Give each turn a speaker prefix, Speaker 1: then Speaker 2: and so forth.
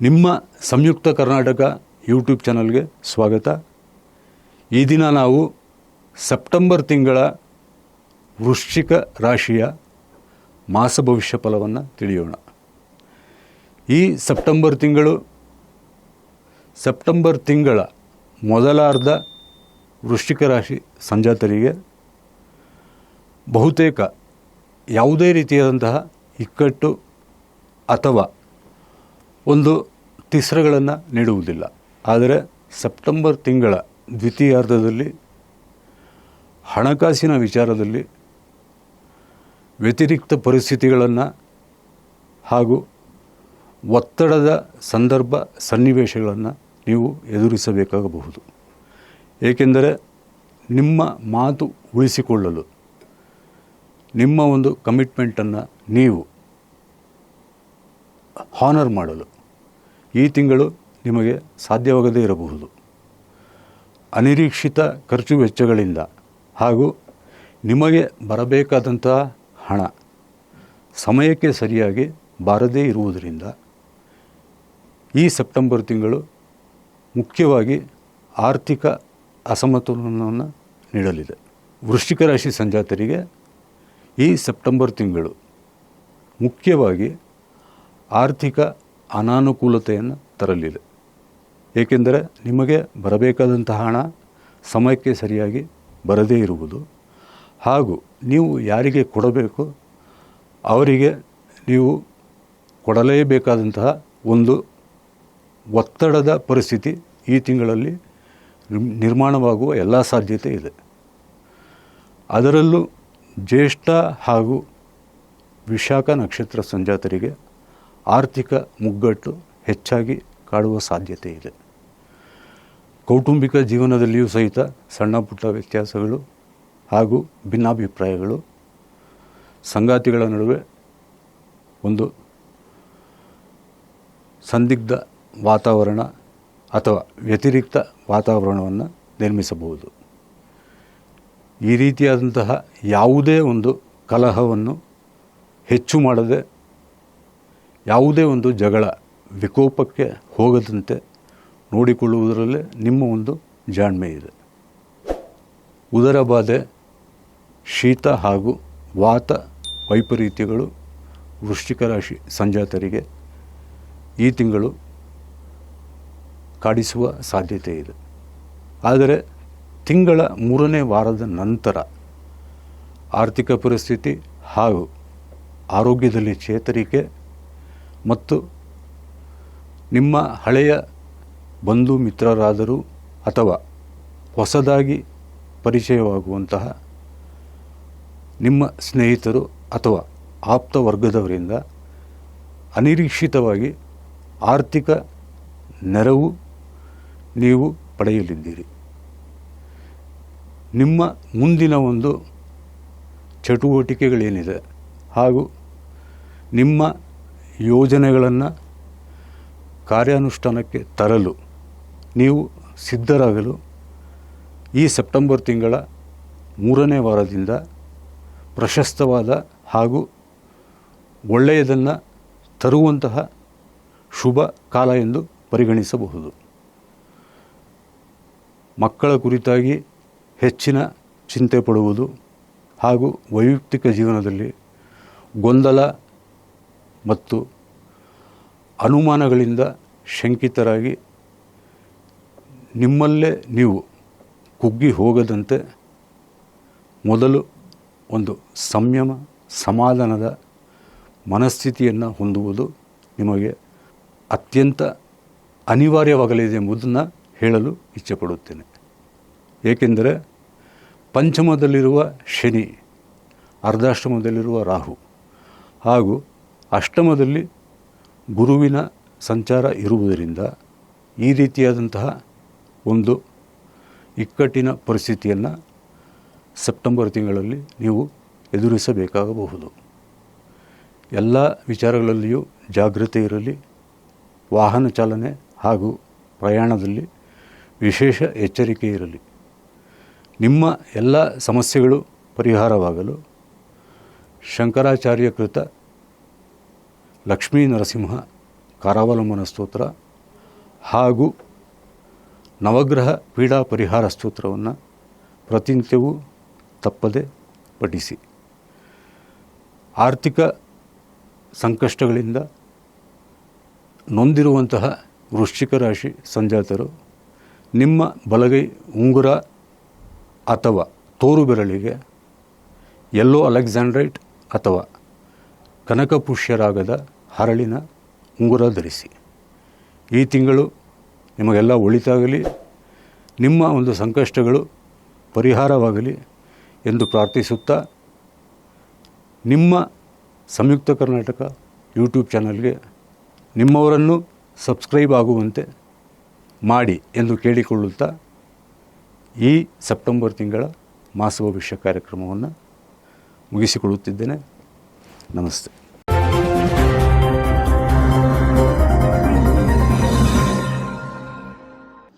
Speaker 1: ನಿಮ್ಮ ಸಂಯುಕ್ತ ಕರ್ನಾಟಕ ಯೂಟ್ಯೂಬ್ ಚಾನಲ್ಗೆ ಸ್ವಾಗತ. ಈ ದಿನ ನಾವು ಸೆಪ್ಟೆಂಬರ್ ತಿಂಗಳ ವೃಶ್ಚಿಕ ರಾಶಿಯ ಮಾಸ ಭವಿಷ್ಯ ಫಲವನ್ನು ತಿಳಿಯೋಣ. ಈ ಸೆಪ್ಟೆಂಬರ್ ತಿಂಗಳು ಸೆಪ್ಟೆಂಬರ್ ತಿಂಗಳ ಮೊದಲಾರ್ಧ ವೃಶ್ಚಿಕ ರಾಶಿ ಸಂಜಾತರಿಗೆ ಬಹುತೇಕ ಯಾವುದೇ ರೀತಿಯಾದಂತಹ ಇಕ್ಕಟ್ಟು ಅಥವಾ ಒಂದು ತಿಸ್ರಗಳನ್ನು ನೀಡುವುದಿಲ್ಲ. ಆದರೆ ಸೆಪ್ಟೆಂಬರ್ ತಿಂಗಳ ದ್ವಿತೀಯಾರ್ಧದಲ್ಲಿ, ಹಣಕಾಸಿನ ವಿಚಾರದಲ್ಲಿ ವ್ಯತಿರಿಕ್ತ ಪರಿಸ್ಥಿತಿಗಳನ್ನು ಹಾಗೂ ಒತ್ತಡದ ಸಂದರ್ಭ ಸನ್ನಿವೇಶಗಳನ್ನು ನೀವು ಎದುರಿಸಬೇಕಾಗಬಹುದು. ಏಕೆಂದರೆ ನಿಮ್ಮ ಮಾತು ಉಳಿಸಿಕೊಳ್ಳಲು, ನಿಮ್ಮ ಒಂದು ಕಮಿಟ್ಮೆಂಟನ್ನು ನೀವು ಹಾನರ್ ಮಾಡಲು ಈ ತಿಂಗಳು ನಿಮಗೆ ಸಾಧ್ಯವಾಗದೇ ಇರಬಹುದು. ಅನಿರೀಕ್ಷಿತ ಖರ್ಚು ವೆಚ್ಚಗಳಿಂದ ಹಾಗೂ ನಿಮಗೆ ಬರಬೇಕಾದಂತಹ ಹಣ ಸಮಯಕ್ಕೆ ಸರಿಯಾಗಿ ಬಾರದೇ ಇರುವುದರಿಂದ ಈ ಸೆಪ್ಟೆಂಬರ್ ತಿಂಗಳು ಮುಖ್ಯವಾಗಿ ಆರ್ಥಿಕ ಅಸಮತೋಲನವನ್ನು ನೀಡಲಿದೆ. ವೃಶ್ಚಿಕ ರಾಶಿ ಸಂಜಾತರಿಗೆ ಈ ಸೆಪ್ಟೆಂಬರ್ ತಿಂಗಳು ಮುಖ್ಯವಾಗಿ ಆರ್ಥಿಕ ಅನಾನುಕೂಲತೆಯನ್ನು ತರಲಿದೆ ಏಕೆಂದರೆ ನಿಮಗೆ ಬರಬೇಕಾದಂತಹ ಹಣ ಸಮಯಕ್ಕೆ ಸರಿಯಾಗಿ ಬರದೇ ಇರುವುದು. ಹಾಗೂ ನೀವು ಯಾರಿಗೆ ಕೊಡಬೇಕು ಅವರಿಗೆ ನೀವು ಕೊಡಲೇಬೇಕಾದಂತಹ ಒಂದು ಒತ್ತಡದ ಪರಿಸ್ಥಿತಿ ಈ ತಿಂಗಳಲ್ಲಿ ನಿರ್ಮಾಣವಾಗುವ ಎಲ್ಲ ಸಾಧ್ಯತೆ ಇದೆ. ಅದರಲ್ಲೂ ಜ್ಯೇಷ್ಠ ಹಾಗೂ ವಿಶಾಖ ನಕ್ಷತ್ರ ಸಂಜಾತರಿಗೆ ಆರ್ಥಿಕ ಮುಗ್ಗಟ್ಟು ಹೆಚ್ಚಾಗಿ ಕಾಡುವ ಸಾಧ್ಯತೆ ಇದೆ. ಕೌಟುಂಬಿಕ ಜೀವನದಲ್ಲಿಯೂ ಸಹಿತ ಸಣ್ಣ ಪುಟ್ಟ ವ್ಯತ್ಯಾಸಗಳು ಹಾಗೂ ಭಿನ್ನಾಭಿಪ್ರಾಯಗಳು ಸಂಗಾತಿಗಳ ನಡುವೆ ಒಂದು ಸಂದಿಗ್ಧ ವಾತಾವರಣ ಅಥವಾ ವ್ಯತಿರಿಕ್ತ ವಾತಾವರಣವನ್ನು ನಿರ್ಮಿಸಬಹುದು. ಈ ರೀತಿಯಾದಂತಹ ಯಾವುದೇ ಒಂದು ಕಲಹವನ್ನು ಹೆಚ್ಚು ಮಾಡದೆ ಯಾವುದೇ ಒಂದು ಜಗಳ ವಿಕೋಪಕ್ಕೆ ಹೋಗದಂತೆ ನೋಡಿಕೊಳ್ಳುವುದರಲ್ಲೇ ನಿಮ್ಮ ಒಂದು ಜಾಣ್ಮೆ ಇದೆ. ಉದರ ಬಾಧೆ, ಶೀತ ಹಾಗೂ ವಾತ ವೈಪರೀತ್ಯಗಳು ವೃಶ್ಚಿಕ ರಾಶಿ ಸಂಜಾತರಿಗೆ ಈ ತಿಂಗಳು ಕಾಡಿಸುವ ಸಾಧ್ಯತೆ ಇದೆ. ಆದರೆ ತಿಂಗಳ ಮೂರನೇ ವಾರದ ನಂತರ ಆರ್ಥಿಕ ಪರಿಸ್ಥಿತಿ ಹಾಗೂ ಆರೋಗ್ಯದಲ್ಲಿ ಚೇತರಿಕೆ ಮತ್ತು ನಿಮ್ಮ ಹಳೆಯ ಬಂಧು ಮಿತ್ರರಾದರೂ ಅಥವಾ ಹೊಸದಾಗಿ ಪರಿಚಯವಾಗುವಂತಹ ನಿಮ್ಮ ಸ್ನೇಹಿತರು ಅಥವಾ ಆಪ್ತ ವರ್ಗದವರಿಂದ ಅನಿರೀಕ್ಷಿತವಾಗಿ ಆರ್ಥಿಕ ನೆರವು ನೀವು ಪಡೆಯಲಿದ್ದೀರಿ. ನಿಮ್ಮ ಮುಂದಿನ ಒಂದು ಚಟುವಟಿಕೆಗಳೇನಿದೆ ಹಾಗೂ ನಿಮ್ಮ ಯೋಜನೆಗಳನ್ನು ಕಾರ್ಯಾನುಷ್ಠಾನಕ್ಕೆ ತರಲು ನೀವು ಸಿದ್ಧರಾಗಲು ಈ ಸೆಪ್ಟೆಂಬರ್ ತಿಂಗಳ ಮೂರನೇ ವಾರದಿಂದ ಪ್ರಶಸ್ತವಾದ ಹಾಗೂ ಒಳ್ಳೆಯದನ್ನು ತರುವಂತಹ ಶುಭ ಕಾಲ ಎಂದು ಪರಿಗಣಿಸಬಹುದು. ಮಕ್ಕಳ ಕುರಿತಾಗಿ ಹೆಚ್ಚಿನ ಚಿಂತೆ ಪಡುವುದು ಹಾಗೂ ವೈಯಕ್ತಿಕ ಜೀವನದಲ್ಲಿ ಗೊಂದಲ ಮತ್ತು ಅನುಮಾನಗಳಿಂದ ಶಂಕಿತರಾಗಿ ನಿಮ್ಮಲ್ಲೇ ನೀವು ಕುಗ್ಗಿ ಹೋಗದಂತೆ ಮೊದಲು ಒಂದು ಸಂಯಮ, ಸಮಾಧಾನದ ಮನಸ್ಥಿತಿಯನ್ನು ಹೊಂದುವುದು ನಿಮಗೆ ಅತ್ಯಂತ ಅನಿವಾರ್ಯವಾಗಲಿದೆ ಎಂಬುದನ್ನು ಹೇಳಲು ಇಚ್ಛೆಪಡುತ್ತೇನೆ. ಏಕೆಂದರೆ ಪಂಚಮದಲ್ಲಿರುವ ಶನಿ, ಅರ್ಧಾಶ್ರಮದಲ್ಲಿರುವ ರಾಹು ಹಾಗೂ ಅಷ್ಟಮದಲ್ಲಿ ಗುರುವಿನ ಸಂಚಾರ ಇರುವುದರಿಂದ ಈ ರೀತಿಯಾದಂತಹ ಒಂದು ಇಕ್ಕಟ್ಟಿನ ಪರಿಸ್ಥಿತಿಯನ್ನು ಸೆಪ್ಟೆಂಬರ್ ತಿಂಗಳಲ್ಲಿ ನೀವು ಎದುರಿಸಬೇಕಾಗಬಹುದು. ಎಲ್ಲ ವಿಚಾರಗಳಲ್ಲಿಯೂ ಜಾಗೃತೆ ಇರಲಿ. ವಾಹನ ಚಾಲನೆ ಹಾಗೂ ಪ್ರಯಾಣದಲ್ಲಿ ವಿಶೇಷ ಎಚ್ಚರಿಕೆ ಇರಲಿ. ನಿಮ್ಮ ಎಲ್ಲ ಸಮಸ್ಯೆಗಳು ಪರಿಹಾರವಾಗಲು ಶಂಕರಾಚಾರ್ಯ ಕೃತ ಲಕ್ಷ್ಮೀ ನರಸಿಂಹ ಕಾರಾವಲಂಬನ ಸ್ತೋತ್ರ ಹಾಗೂ ನವಗ್ರಹ ಪೀಡಾ ಪರಿಹಾರ ಸ್ತೋತ್ರವನ್ನು ಪ್ರತಿನಿತ್ಯವೂ ತಪ್ಪದೆ ಪಠಿಸಿ. ಆರ್ಥಿಕ ಸಂಕಷ್ಟಗಳಿಂದ ನೊಂದಿರುವಂತಹ ವೃಶ್ಚಿಕ ರಾಶಿ ಸಂಜಾತರು, ನಿಮ್ಮ ಬಲಗೈ ಉಂಗುರ ಅಥವಾ ತೋರು ಬೆರಳಿಗೆ ಯೆಲ್ಲೋ ಅಲೆಕ್ಸಾಂಡ್ರೈಟ್ ಅಥವಾ ಕನಕಪುಷ್ಯರಾಗದ ಹರಳಿನ ಉಂಗುರ ಧರಿಸಿ. ಈ ತಿಂಗಳು ನಿಮಗೆಲ್ಲ ಒಳಿತಾಗಲಿ, ನಿಮ್ಮ ಒಂದು ಸಂಕಷ್ಟಗಳು ಪರಿಹಾರವಾಗಲಿ ಎಂದು ಪ್ರಾರ್ಥಿಸುತ್ತಾ ನಿಮ್ಮ ಸಂಯುಕ್ತ ಕರ್ನಾಟಕ ಯೂಟ್ಯೂಬ್ ಚಾನಲ್ಗೆ ನಿಮ್ಮವರನ್ನು ಸಬ್ಸ್ಕ್ರೈಬ್ ಆಗುವಂತೆ ಮಾಡಿ ಎಂದು ಕೇಳಿಕೊಳ್ಳುತ್ತಾ ಈ ಸೆಪ್ಟೆಂಬರ್ ತಿಂಗಳ ಮಾಸ ಭವಿಷ್ಯ ಕಾರ್ಯಕ್ರಮವನ್ನು ಮುಗಿಸಿಕೊಳ್ಳುತ್ತಿದ್ದೇನೆ. ನಮಸ್ತೆ.